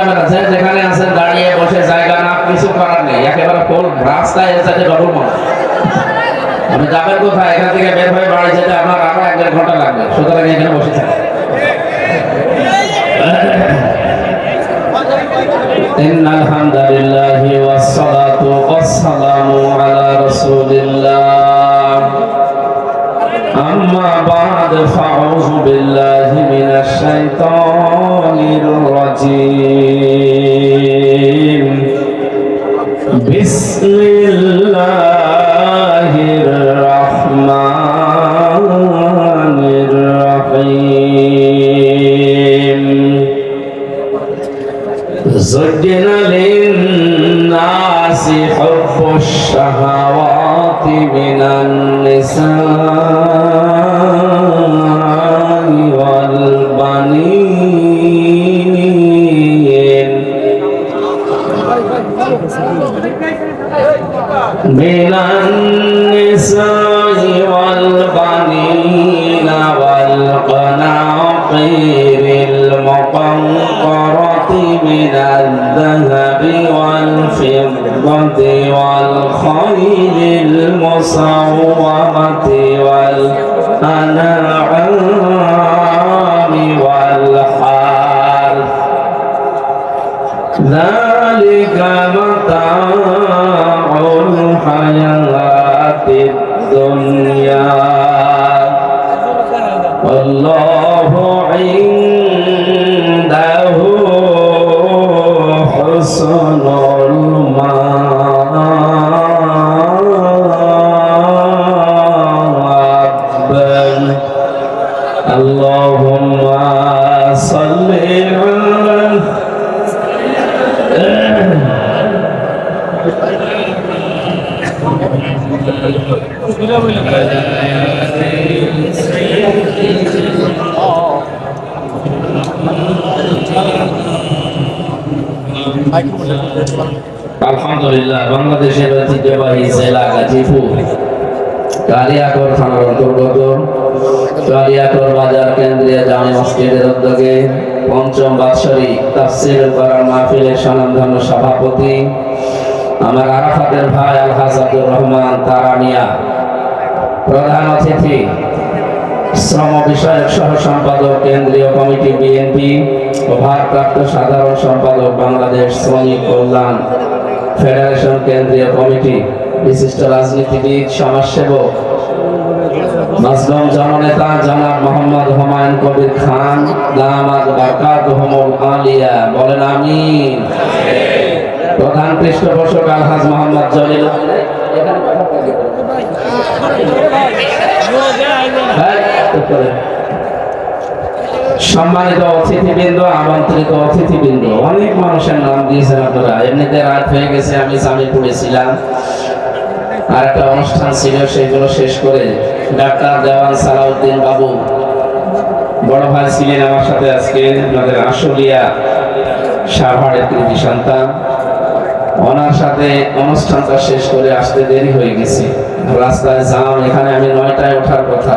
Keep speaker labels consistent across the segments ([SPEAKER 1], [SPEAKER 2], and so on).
[SPEAKER 1] ম্যাডামেরা যে যেখানে আছেন দাঁড়িয়ে বসে জায়গা না কিছু করার নেই একেবারে ফুল রাস্তায় এর সাথে ডবল মাস আপনি যাবেন কোথায় এখান থেকে বের হয়ে বাড়ি যেতে আপনার আরো এক দেড় ঘন্টা লাগবে সুতরাং এখানে বসে থাকেন إن الحمد لله والصلاة والسلام على رسول الله أما بعد فأعوذ بالله من الشيطان الرجيم بسم الله الرحمن الرحيم زين للناس حب الشهوات من النساء والبنين من النساء والبنين والقناطير المقنطرة من الذهب والفضة والخيل المصومة والأنعام والحرث ذلك কালিয়াকর থানার অন্তর্গত কালিয়াকর বাজার কেন্দ্রীয় জামে মসজিদের উদ্যোগে পঞ্চম বাৎসরিক তাফসির করার মাহফিলের স্বনামধন্য সভাপতি আমার আরাফাতের ভাই আলহাজ আব্দুর রহমান তারামিয়া প্রধান অতিথি, শ্রম বিষয়ক সহ সম্পাদক কেন্দ্রীয় কমিটি বিএনপি ও ভারপ্রাপ্ত সাধারণ সম্পাদক বাংলাদেশ শ্রমিক কল্যাণ ফেডারেশন কেন্দ্রীয় কমিটি। বিশিষ্ট রাজনীতিবিদ, সমাজসেবক। মাজলুম জননেতা জনাব মোহাম্মদ হুমায়ুন কবির খান দামাদ বারকাতুহুমুল আলিয়া। বলেন আমিন। প্রধান পৃষ্ঠপোষক আলহাজ মোহাম্মদ জলিল। হ্যাঁ। সম্মানিত অতিথিবৃন্দ, আমন্ত্রিত অতিথিবৃন্দ, অনেক মানুষের নাম দিয়েছেন আপনারা। এমনিতে রাত হয়ে গেছে, আমি জামি পড়েছিলাম আর একটা অনুষ্ঠান ছিল সেগুলো শেষ করে ডাক্তার দেওয়ান সালাউদ্দিন বাবু বড় ভাই ছিলেন আমার সাথে আজকে, আমাদের আশুলিয়া সাভারের কৃতি সন্তান। ওনার সাথে অনুষ্ঠানটা শেষ করে আসতে দেরি হয়ে গেছে। রাস্তায় যাও এখানে আমি নয়টায় ওঠার কথা।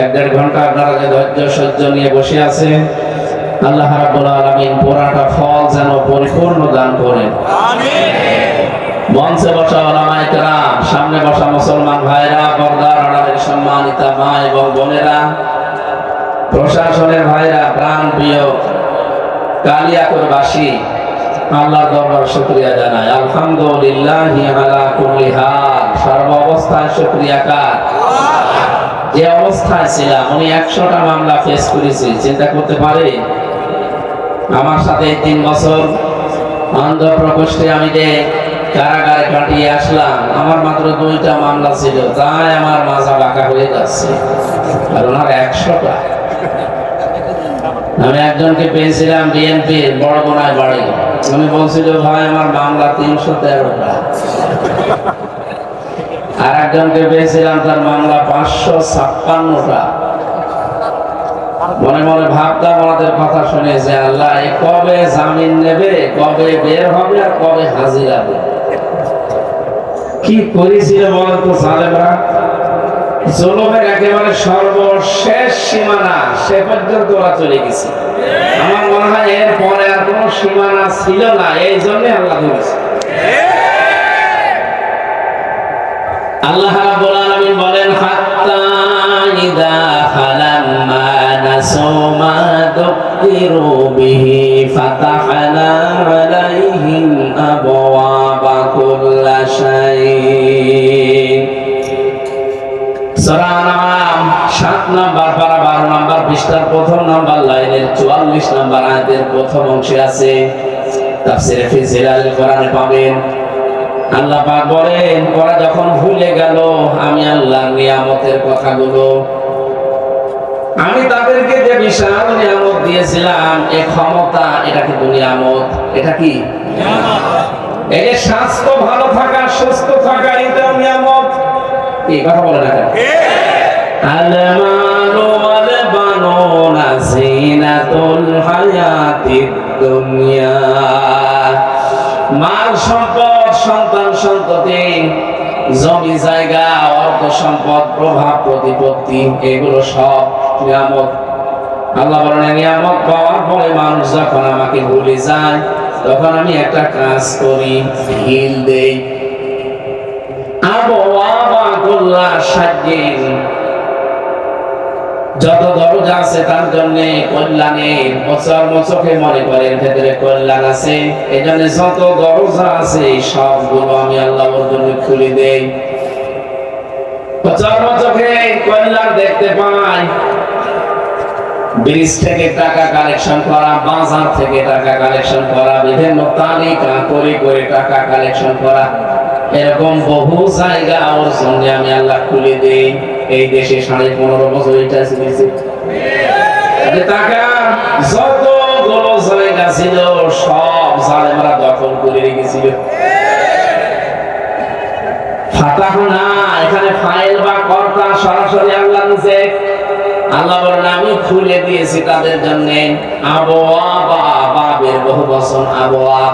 [SPEAKER 1] এক দেড় ঘণ্টা আপনারা যে ধৈর্য সহ্য নিয়ে বসে আছে আল্লাহ রাব্বুল আলামিন পুরাটা ফল যেন পরিপূর্ণ দান করেন। মঞ্চে বসা ওলামায়ে কেরাম, সামনে বসা মুসলমান ভাইরা পর্দার আড়ালের সম্মানিতা মা এবং বোনেরা, প্রশাসনের ভাইরা প্রাণ প্রিয় কালিয়াকরবাসী আল্লাহর দরবার শুকরিয়া জানাই। আলহামদুলিল্লাহ আলা কুল্লি হাল, সর্ব অবস্থায় শুকরিয়া কার যে অবস্থায় ছিলাম, উনি একশোটা মামলা ফেস করেছি, চিন্তা করতে পারে আমার সাথে তিন বছর অন্ধ প্রকোষ্ঠে আমি যে কারাগারে কাটিয়ে আসলাম। আমার মাত্র দুইটা মামলা ছিল। তাই আমার মাজা বাঁকা হয়ে যাচ্ছে। আর ওনার একশোটা। আমি একজনকে পেয়েছিলাম বিএনপির বড় বোনায় বাড়ি। উনি বলছিল, ভাই, আমার মামলা তিনশো তেরোটা। আর একজনকে পেয়েছিলাম তার মামলা পাঁচশো ছাপ্পান্নটা। মনে মনে ভাবতাম আমাদের কথা শুনে যে আল্লাহ কবে জামিন নেবে, কবে বের হবে আর কবে হাজিরা দেবে? কি করেছিল বলতো সালেমরা? জুলুমের একেবারে সর্বশেষ সীমানা, সে পর্যন্ত ওরা চলে গেছে। আমার মনে হয় এর পরে আর কোনো সীমানা ছিল না, এই জন্য আল্লাহ ধরেছে আল্লাহ রাব্বুল বলেন, হাত্তা ইদা সূরা 7 নাম্বার পারা 12 নাম্বার পৃষ্ঠার প্রথম নাম্বার লাইনের 44 নাম্বার আয়াতের প্রথম অংশে আছে তাফসিরে ফি জিলাল কোরআনে পাবেন। আল্লাহ পাক বলেন ওরা যখন ভুলে গেল আমি আল্লাহর নিয়ামতের কথাগুলো আমি তাদেরকে যে বিশাল নিয়ামত দিয়েছিলাম এ ক্ষমতা এটা কিন্তু নিয়ামত। এটা কি? এই স্বাস্থ্য ভালো থাকা সুস্থ থাকা এটাও নিয়ামত। কি? কথা বলে না জমি জায়গা অর্থ সম্পদ প্রভাব প্রতিপত্তি এগুলো সব নিয়ামত। আল্লাহ বলেন নিয়ামত পাওয়ার পরে মানুষ যখন আমাকে ভুলে যায় তখন আমি একটা কাজ করি হিল দেই। যত দরজা আছে তার জন্য কল্যাণের বছর চোখে মনে করেন, ভেতরে কল্যাণ আছে। এই যত দরজা আছে সবগুলো আমি আল্লাহ ওর জন্য খুলে দেই। ব্রিজ থেকে টাকা কালেকশন করা, বাজার থেকে টাকা কালেকশন করা, বিভিন্ন তালিকা করে করে টাকা কালেকশন করা। এরকম বহু জায়গা ওর জন্য আমি আল্লাহ খুলে দেই। এই দেশে সাড়ে পনেরো বছর এটা জায়গা ছিল, সব জালেমারা দখল করে রেখেছিল। আমি খুলে দিয়েছি তাদের জন্য আবহাওয়া বাবের বহু বছর আবহাওয়া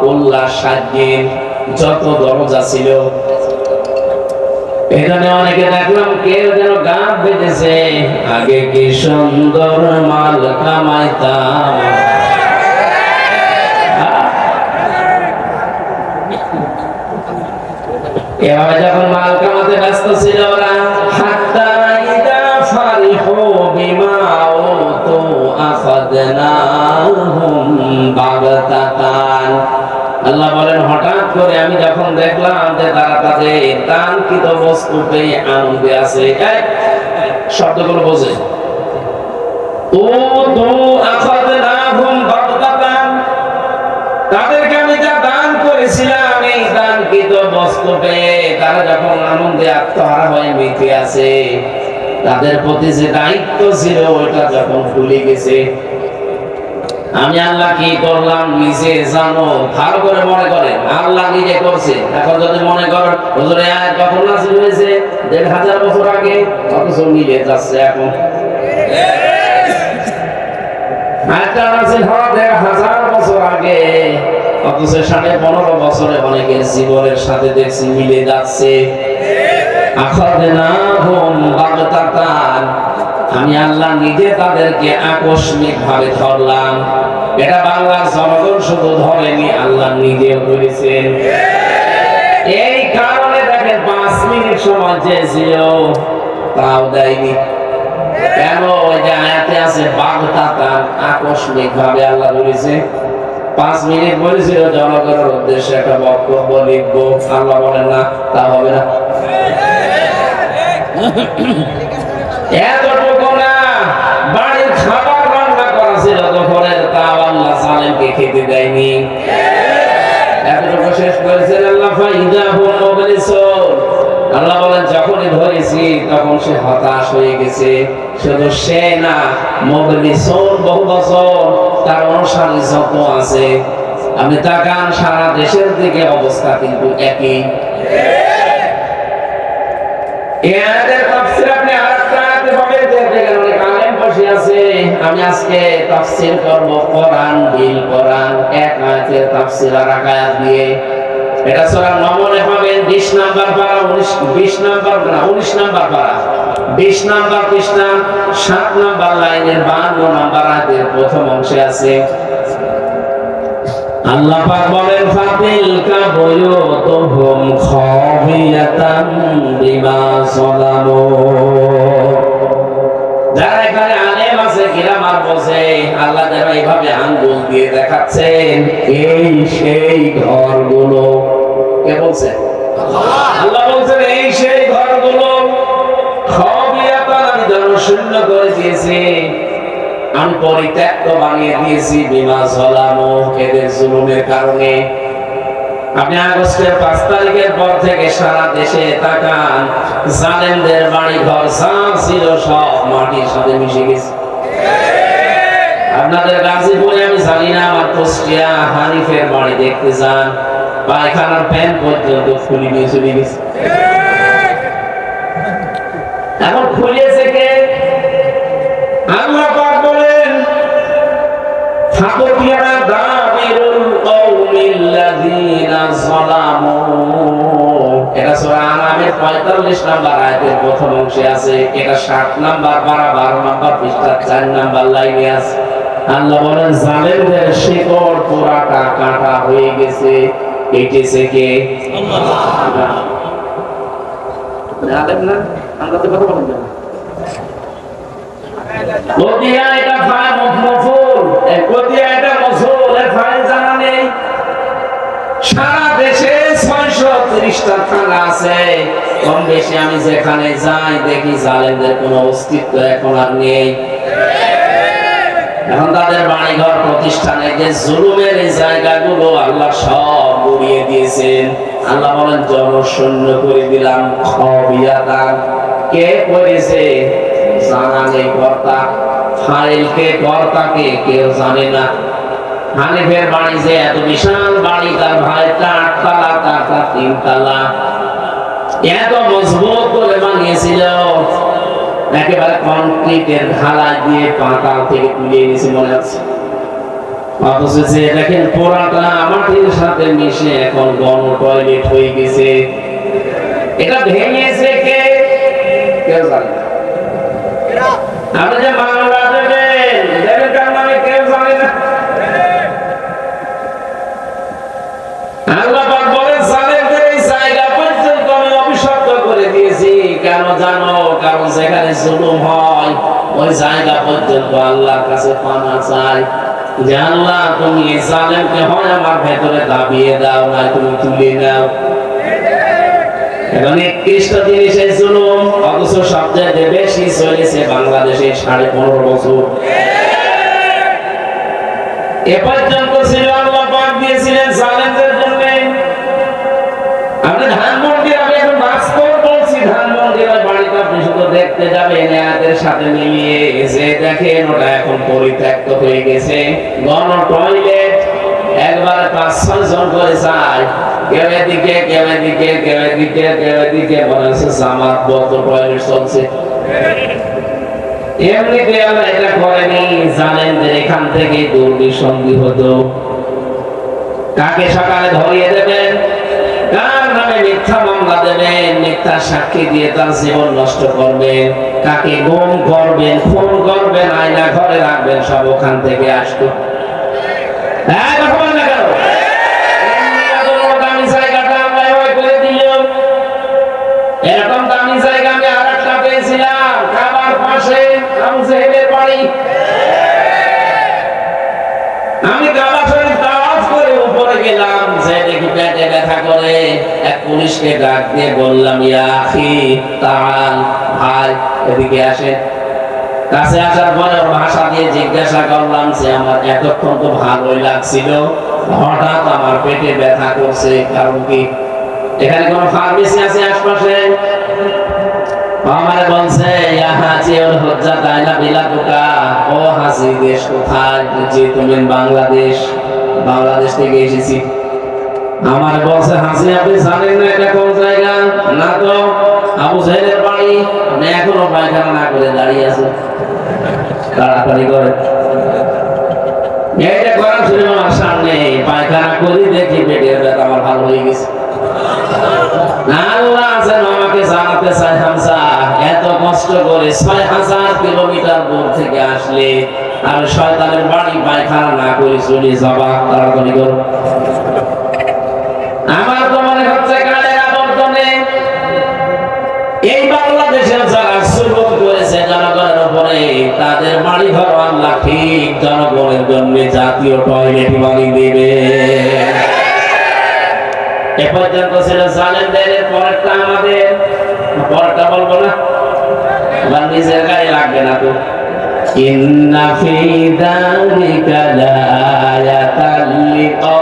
[SPEAKER 1] উল্লাস সাজ্ঞের যত দরজা ছিল। এখানে অনেকে দেখলাম কেউ যেন গান বেঁধেছে। আগে কি সুন্দর মাল কামাইতাম। এভাবে যখন মাল কামাতে ব্যস্ত ছিল ওরা, হাত্তা ইদা ফারিহু বিমা উতু আখাদনাহুম বাগতাতান। আল্লাহ বলেন করে আমি যখন দেখলাম যে তারা তাদের দানকৃত বস্তু পেয়ে আনন্দে আছে শব্দগুলো বোঝে। ও দু তাদেরকে আমি যা দান করেছিলাম, এই দানকৃত বস্তু পেয়ে তারা যখন আনন্দে আত্মহারা হয়ে মেতে আছে, তাদের প্রতি যে দায়িত্ব ছিল, ওটা যখন ভুলে গেছে আমি আল্লাহ কি করলাম নিজে জানো? ভালো করে মনে করেন। আল্লাহ নিজে করছে। এখন যদি মনে আয়াত কখন হয়েছে দেড় হাজার বছর আগে, অথচ মিলে যাচ্ছে এখন। সাড়ে পনেরো বছরে জীবনের সাথে মিলে যাচ্ছে। আমি আল্লাহ নিজে তাদেরকে আকস্মিক ভাবে ধরলাম। এটা বাংলার জনগণ শুধু ধরেনি, আল্লাহ নিজে ধরেছেন। এই কারণে দেখেন পাঁচ মিনিট সময় চেয়েছিল তাও দেয়নি। কেন? ওই যে আয়াতে আছে বাগতাতান আকস্মিক ভাবে আল্লাহ ধরেছে। পাঁচ মিনিট বলেছিল, জনগণের উদ্দেশ্যে একটা বক্তব্য লিখব। আল্লাহ বলেন, না, তা হবে না। এতটুকু না বাড়ির খাবার রান্না করা ছিল দুপুরের তাও আল্লাহ সালেমকে খেতে দেয়নি। এতটুকু শেষ করেছেন আল্লাহ আল্লাহ বলেন, যখনই ধরেছি, তখন সে হতাশ হয়ে গেছে। শুধু সে না বহু বছর তার অনুসারী যত আছে। আপনি তাকান, সারা দেশের দিকে অবস্থা কিন্তু একই তাফসীর আপনি আরেকটা আয়াতে পাবেন যে দেখেন অনেক আলেম বসে আছে, আমি আজকে তাফসীর করব কোরআন বিল কোরআন, এক আয়াতের তাফসীর আর এক আয়াত দিয়ে। এটা সূরা নমলে পাবেন 20 নাম্বার পারা 19 20 নাম্বার না 19 নাম্বার পারা। বিশ নাম্বার পৃষ্ঠা, সাত নাম্বার লাইনের বান্ন নাম্বার আয়াতের প্রথম অংশে আছে। আল্লাহ পাক বলেন, ফাতিল কা বুয়ুতুহুম খাবিয়াতান বিমা সালামু। যারা এখানে আলেম আছে কিরামার বসে, আল্লাহ যেন এইভাবে আঙ্গুল দিয়ে দেখাচ্ছেন এই সেই ঘরগুলো। কে বলছেন আল্লাহ বলছেন, এই সেই ঘরগুলো আমি জনশূন্য করে দিয়েছি। আমি পরিত্যক্ত বানিয়ে দিয়েছি, বিমা ঝলামো, এদের জুলুমের কারণে। আপনি আগস্টের পাঁচ তারিখের পর থেকে সারা দেশে তাকান। জালেমদের বাড়ি ঘর যা ছিল সব মাটির সাথে মিশে গেছে। আপনাদের গাজীপুরে আমি জানি না, আমার কুষ্টিয়া হানিফের বাড়ি দেখতে যান। পায়খানার প্যান পর্যন্ত খুলি নিয়ে চলে গেছে। এখন খুলিয়েছে কে? আল্লাহ পাক বলেন ফাকুতিয়ানা দাবিরুল কওমিল্লাযীনা যালামু এটা সূরা আনামের 45 নাম্বার আয়াতের প্রথম অংশে আছে। এটা 60 নাম্বার 12 12 নাম্বার পৃষ্ঠা 4 নাম্বার লাইনে আছে। আল্লাহ বলেন, জালেমদের শিকড় পুরাটা কাটা হয়ে গেছে। এটেছে কে? আল্লাহ জালেম না আমরা তো কথা বলেন না এটা ফাইল মফুল এটা মফুল এর ফাইল সারা দেশে 630টা থানা আছে। কম বেশি আমি যেখানে যাই দেখি জালেমদের কোনো অস্তিত্ব এখন আর নেই। এখন তাদের বাড়িঘর প্রতিষ্ঠানে যে জুলুমের এই জায়গাগুলো আল্লাহ সব গড়িয়ে দিয়েছেন। আল্লাহ বলেন, জনশূন্য করে দিলাম খবিয়াদান কে করেছে? জানা নেই কর্তা। ফাইল কে কর্তাকে কেউ জানে না। হানিফের বাড়ি যে এত বিশাল বাড়ি, তার ভাইটা আটতলা তারটা তিনতলা এত মজবুত করে বানিয়েছিল। একেবারে কংক্রিটের ঢালাই দিয়ে পাতাল থেকে তুলে এনেছে মনে আছে অথচ যে দেখেন পোড়াটা মাটির সাথে মিশে এখন গণ টয়লেট হয়ে গেছে। এটা ভেঙেছে কে? কেউ জানে আপনি যে কেন জানো? কারণ যেখানে জুলুম হয়, ওই জায়গা পর্যন্ত আল্লাহর কাছে পানা চাই। যে তুমি জালেমকে হয় আমার ভেতরে দাবিয়ে দাও না তুমি তুলে নাও। এখন একত্রিশটা জিনিসের জুলুম, অথচ সবচেয়ে বেশি চলেছে বাংলাদেশে সাড়ে পনেরো বছর। এ পর্যন্ত ছিল আল্লাহ পাক দিয়েছিলেন দেখতে যাবেন এদের সাথে মিলিয়ে। যে দেখেন, ওটা এখন পরিত্যক্ত হয়ে গেছে। গণ টয়লেট একবারে পাঁচ, ছয় জন করে যায়। কেউ এদিকে কেউ এদিকে কেউ এদিকে কেউ এদিকে টয়লেট চলছে। এটা করেনি জানেন যে এখান থেকে দুর্বিসন্ধি হতো। কাকে সকালে ধরিয়ে দেবেন? কার মিথ্যা মামলা দেবেন, মিথ্যা সাক্ষী দিয়ে তার জীবন নষ্ট করবেন। কাকে গুম করবেন, খুন করবেন, আয়না ঘরে রাখবেন, সব ওখান থেকে আসতো হ্যাঁ আমি আর আমি কাবা শরীফ তাওয়াফ করে উপরে গেলাম। দেখি পেটে ব্যথা করে। এক পুলিশকে ডাক দিয়ে বললাম, ইয়া আখি তাআল ভাই, এদিকে আসেন। কাছে আসার পরে ওর ভাষা দিয়ে জিজ্ঞাসা করলাম যে, আমার এতক্ষণ তো ভালোই লাগছিল। হঠাৎ আমার পেটে ব্যথা করছে, কারণ কি? এখানে কোনো ফার্মেসি আছে আশপাশে? বলছে হাজি ও হাসি দেশ কোথায়? যে তুমি বাংলাদেশ বাংলাদেশ থেকে এসেছি। আমার বলছে হাসি আপনি জানেন না এটা কোন জায়গা? না তো। আবু সাহেবের বাড়ি। আপনি এখনও পায়খানা না করে দাঁড়িয়ে আছে তাড়াতাড়ি করে। এইটা করার ছিল আমার সামনে, পায়খানা করি দেখি পেটের ব্যথা আমার ভালো হয়ে গেছে। আল্লাহ আমাকে জানাতে চায় হামসা এত কষ্ট করে ছয় হাজার কিলোমিটার দূর থেকে আসলে আর শয়তানের বাড়ি পায়খানা না করে চলে যাবা। তাড়াতাড়ি করো। আমার তো মনে হচ্ছে কালের আবর্তনে? এই যারা সুলভ করেছে জনগণের উপরে, তাদের বাড়ি ঘর আল্লাহ ঠিক জনগণের জন্য জাতীয় টয়লেট বানিয়ে দেবে। এ পর্যন্ত ছিল পরেরটা আমাদের। পরেরটা বলব না? নিজের গায়ে লাগবে না তো। ইন্না ফি লাআয়াতাল লিকাউমিন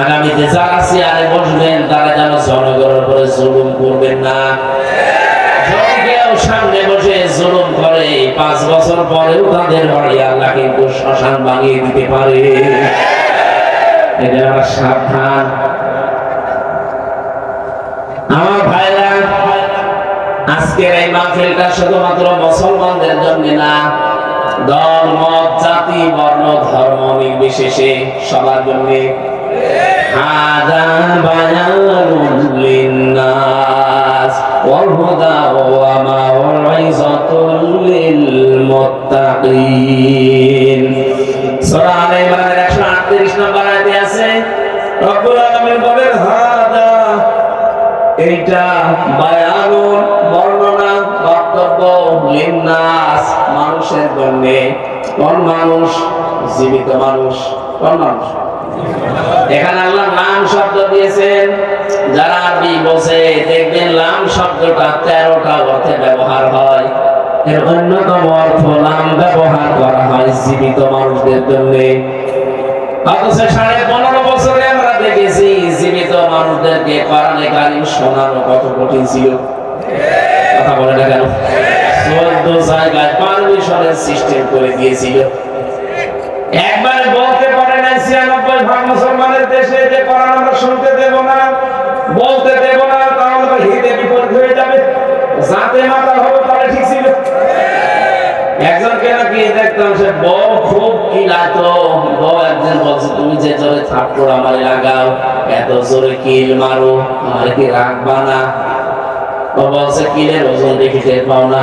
[SPEAKER 1] আগামীতে যারা চেয়ারে বসবেন, তারা যেন জনগণের উপরে জুলুম করবেন না। আমার আজকের এই মাহফিলটা শুধুমাত্র মুসলমানদের জন্য না মত জাতি, বর্ণ, ধর্ম নির্বিশেষে সবার জন্য হাদা বায়ানুল লিন্নাস ওয়াল হুদা ওয়া মাউইযাতুল লিল মুত্তাকিন। সূরা আলে ইমরানের 138 নম্বর আয়াতে আছে, রব্বুল আলামিন বলেন, হাদা, এইটা বায়ানুন, বর্ণনা, বক্তব্য মানুষের জন্য। মানুষ? জীবিত মানুষ। কোন মানুষ? এখানে আল্লাহ নাম শব্দ দিয়েছেন। যারা আরবি বসে দেখবেন লাম শব্দটা তেরোটা অর্থে ব্যবহার হয়। এর অন্যতম অর্থ নাম ব্যবহার করা হয় জীবিত মানুষদের জন্য। অথচ সাড়ে পনেরো বছরে আমরা দেখেছি জীবিত মানুষদেরকে কোরআনে কারিম শোনানো কত কঠিন ছিল। কথা বলে না কেন? চোদ্দ জায়গায় পারমিশনের সিস্টেম করে দিয়েছিল। একবার ছিয়ানব্বই ভাগ মুসলমানের দেশে যে কোরআন আমরা শুনতে দেব না, বলতে দেব না, তাহলে হিতে বিপরীত হয়ে যাবে। যাতে মাথা হবে তাহলে ঠিক ছিল। দেখতাম এত জোরে মারো কি না? ও বলছে ওজন দেখি পাও না।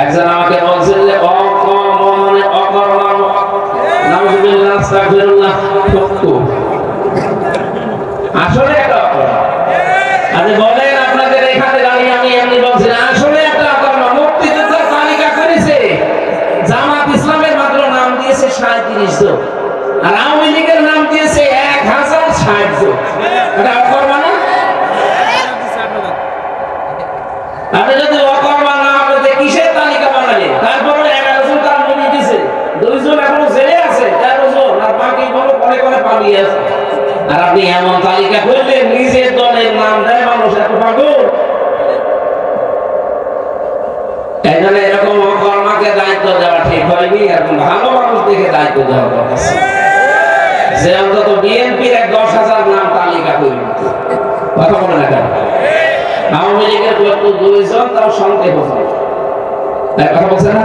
[SPEAKER 1] একজন আমাকে বলছেন যে মানে অকর্মাণ নাউজুবিল্লাহ, আস্তাগফিরুল্লাহ আসলে একটা অপরাধ আপনি বলেন আপনাদের এখানে দাঁড়িয়ে আমি এমনি বলছি না। তালিকা নিজের দলের নাম দেয় মানুষ এত পাগল? জন্য এরকম অকর্মাকে দায়িত্ব দেওয়া ঠিক হয়নি এখন ভালো মানুষ দেখে দায়িত্ব দেওয়া দরকার যে অন্তত বিএনপির এক দশ হাজার নাম তালিকা করি কথা বলে না কেন? আওয়ামী লীগের দুইজন তাও হয় কথা বলছে না?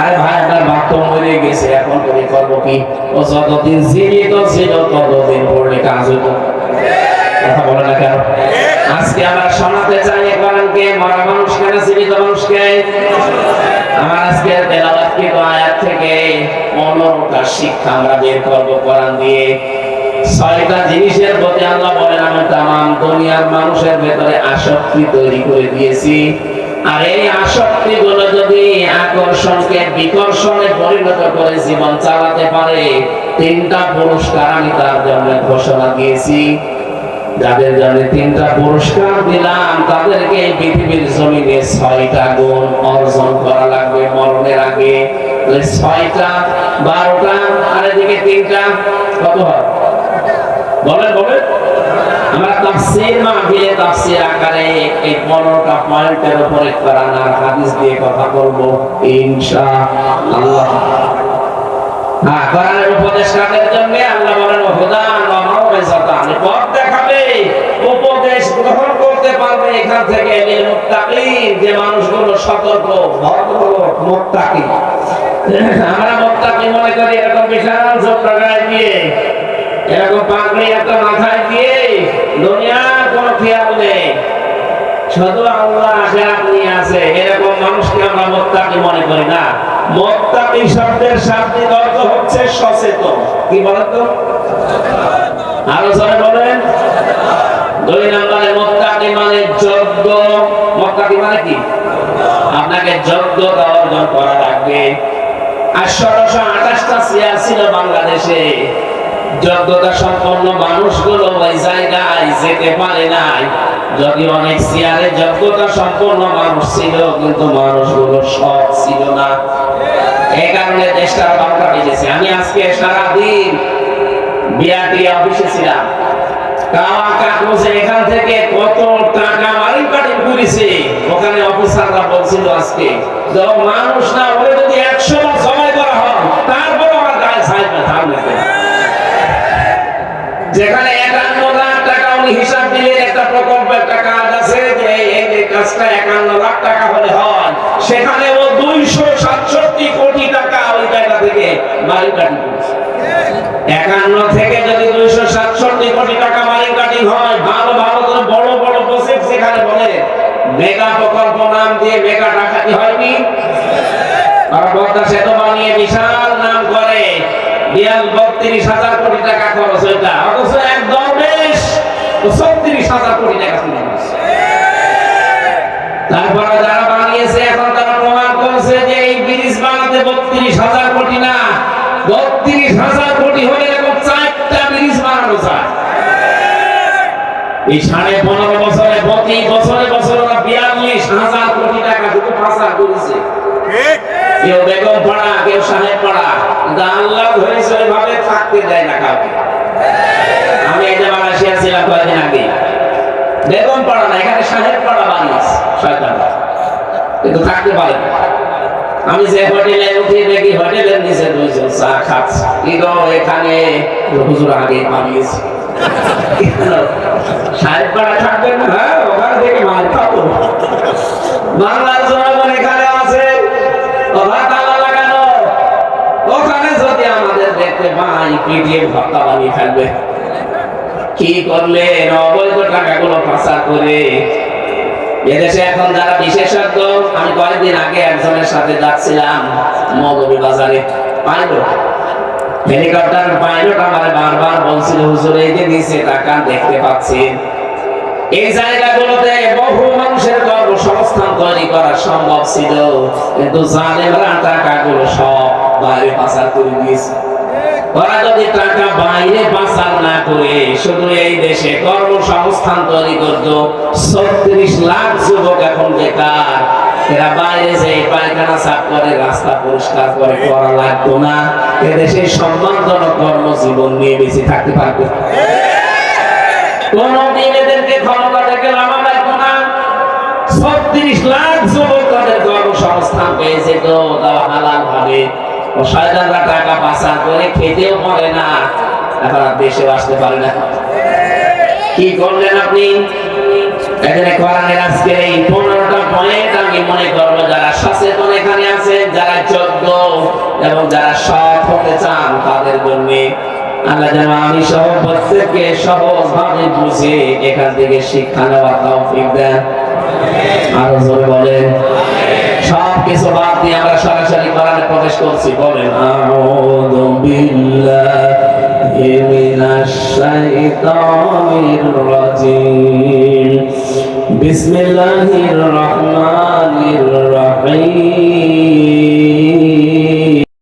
[SPEAKER 1] আরে ভাই আপনার বাপ তো মরে গেছে, এখন তুমি করব কি? ও যতদিন জীবিত ছিল, ততদিন পড়লে কাজ হতো। কথা বলে না কেন? আজকে আমরা শোনাতে চাই কোরআনকে মরা মানুষকে না জীবিত মানুষকে? আমার আজকের তেলাওয়াতকৃত আয়াত থেকে? শিক্ষা আমরা বের দিয়ে। ছয়টা জিনিসের প্রতি আল্লাহ বলেন, আমি দুনিয়ার মানুষের ভেতরে আসক্তি তৈরি করে দিয়েছি। আর এই আসক্তি গুলো যদি আকর্ষণকে বিকর্ষণে পরিণত করে জীবন চালাতে পারে, তিনটা পুরস্কার আমি তার জন্য ঘোষণা দিয়েছি। যাদের জন্য তিনটা পুরস্কার দিলাম, তাদেরকে পৃথিবীর জমিনে ছয়টা গুণ অর্জন করা লাগবে মরণের আগে। ছয়টা, বারোটা, আর এদিকে তিনটা, কত হয়? বলেন বলেন। আমরা তাফসীর মাহফিলে তাফসীর আকারে এই 15টা পয়েন্টের উপরে কোরআন আর হাদিস দিয়ে কথা বলব, ইনশাআল্লাহ। হ্যাঁ কোরআনের উপদেশ কাদের জন্য? আল্লাহ বলেন, হুদান ওয়া মাউইজাতান পথ দেখাবে, উপদেশ গ্রহণ করতে পারবে এখান থেকে লিল মুত্তাকিন, যে মানুষগুলো সতর্ক, ভদ্রলোক মুত্তাকি আমরা মুত্তাকি মনে করি, এরকম বিশাল গায়ে দিয়ে এরকম পাগড়ি একটা মাথায় দিয়ে দুনিয়ার কোনো খেয়াল নেই। শুধু আল্লাহ আখেরাত নিয়ে আছে। এরকম মানুষকে আমরা মোত্তাকি মনে করি না। মোত্তাকি শব্দের শাব্দিক অর্থ হচ্ছে সচেতন। কি বলেন তো আরও জনে বলেন। দুই নম্বরে মোত্তাকি মানে যোগ্য। মোত্তাকি মানে কি? আপনাকে যোগ্যতা অর্জন করা লাগবে। আঠারোশো আঠাশটা চেয়ার ছিল বাংলাদেশে। যোগ্যতা সম্পন্ন মানুষগুলো ওই জায়গায় যেতে পারে নাই। যদি অনেক চেয়ারে যোগ্যতা সম্পন্ন মানুষ ছিল, কিন্তু মানুষগুলো সৎ ছিল না। এই কারণে বেজেছে। আমি আজকে সারাদিন বিআরটি অফিসে ছিলাম। এখান থেকে কত টাকা মারিং কাটিং করেছে ওখানে অফিসাররা বলছিল আজকে মানুষ না, ওরে যদি একশো বার জমাই করা হয় তারপর আমার গায়ে সাইড থামবে যেখানে একান্ন লাখ টাকা উনি হিসাব দিলেন, একটা প্রকল্পের কাজ আছে যে এই কাজটা একান্ন লাখ টাকা হলে হয়। সেখানে ও দুইশো সাতষট্টি কোটি টাকা ওই জায়গা থেকে মারি কাটি করেছে একান্ন থেকে যদি দুইশো সাতষট্টি কোটি টাকা মারি কাটিং হয়, ভালো ভালো করে বড় বড় প্রজেক্ট যেখানে বলে, মেগা প্রকল্প নাম দিয়ে মেগা ডাকাতি হয়নি? আর পদ্মা সেতু বানিয়ে বিশাল নাম করে। বিয়াল বত্রিশ হাজার কোটি টাকা খরচ ওইটা অথচ একদম বেশ। ছত্রিশ হাজার কোটি টাকা চলে তারপরে যারা বানিয়েছে, এখন তারা প্রমাণ করেছে যে এই ব্রিজ বানাতে বত্রিশ হাজার কোটি না। বত্রিশ হাজার কোটি হলে এরকম চারটা ব্রিজ বানানো যায়। এই সাড়ে পনেরো বছরে প্রতি বছরে বছরে ওরা বিয়াল্লিশ হাজার কোটি টাকা শুধু পাচার করেছে। কেউ বেগম পাড়া, কেউ সাহেব পাড়া আল্লাহ ধরেছে ওইভাবে থাকতে দেয় না কাউকে। আমি যে মালয়েশিয়া ছিলাম কয়েকদিন আগে। বেগম পাড়া না, এখানে সাহেব পাড়া বানিয়েছে শয়তানরা কিন্তু থাকতে পারে। আমি যে হোটেলে উঠি দেখি হোটেলের নিচে দুইজন চা খাচ্ছে। কিন্তু এখানে? হুজুর আগে পালিয়েছে। সাহেব পাড়া থাকবেন না হ্যাঁ ওখান থেকে মাল খাব। বাংলার জনগণ পাই পিটিয়ে ভক্তা বানিয়ে ফেলবে। কি করলে? অবৈধ টাকাগুলো পাচার করে। এদেশে এখন যারা বিশেষজ্ঞ, আমি কয়েকদিন আগে একজনের সাথে যাচ্ছিলাম মৌলভী বাজারে। পাইলট। হেলিকপ্টার পাইলট আমার বারবার বলছিল, হুজুর, এই যে নিচে টাকা দেখতে পাচ্ছেন এই জায়গাগুলোতে বহু মানুষের কর্মসংস্থান তৈরি করা সম্ভব ছিল, কিন্তু জালেমরা টাকাগুলো সব বাইরে পাচার করে দিয়েছে। ওরা যদি টাকা বাইরে পাচার না করে, শুধু এই দেশে কর্মসংস্থান তৈরি করত, ছত্রিশ লাখ যুবক এখন বেকার। এরা বাইরে যে পায়খানা সাফ করে, রাস্তা পরিষ্কার করে করা লাগতো না। এদেশে সম্মানজনক কর্মজীবন নিয়ে বেঁচে থাকতে পারবে কোনদিন এদেরকে ক্ষমতা থেকে লাভা লাগতো না। ছত্রিশ লাখ যুবক তাদের কর্মসংস্থান পেয়েছে তো হালাল ভাবে শয়তানরা টাকা পাচার করে খেতেও পারে না। এখন আর দেশে আসতে পারে না। কি করলেন আপনি? এখানে কোরআনের আজকের এই পনেরোটা পয়েন্ট আমি মনে করব, যারা সচেতন এখানে আছেন, যারা যোগ্য এবং যারা সৎ হতে চান, তাদের জন্য আল্লাহ যেন আমি সহ প্রত্যেককে সহজ ভাবে বুঝে এখান থেকে শিক্ষা নেওয়ার তৌফিক দেন। আরও জোরে বলেন। সব কিছু বাদ দিয়ে আমরা সরাসরি কোরআনে প্রবেশ করছি। বলেন, আউযু বিল্লাহি মিনাশ শাইতানির রাজিম। বিসমিল্লাহির রহমানির রহিম।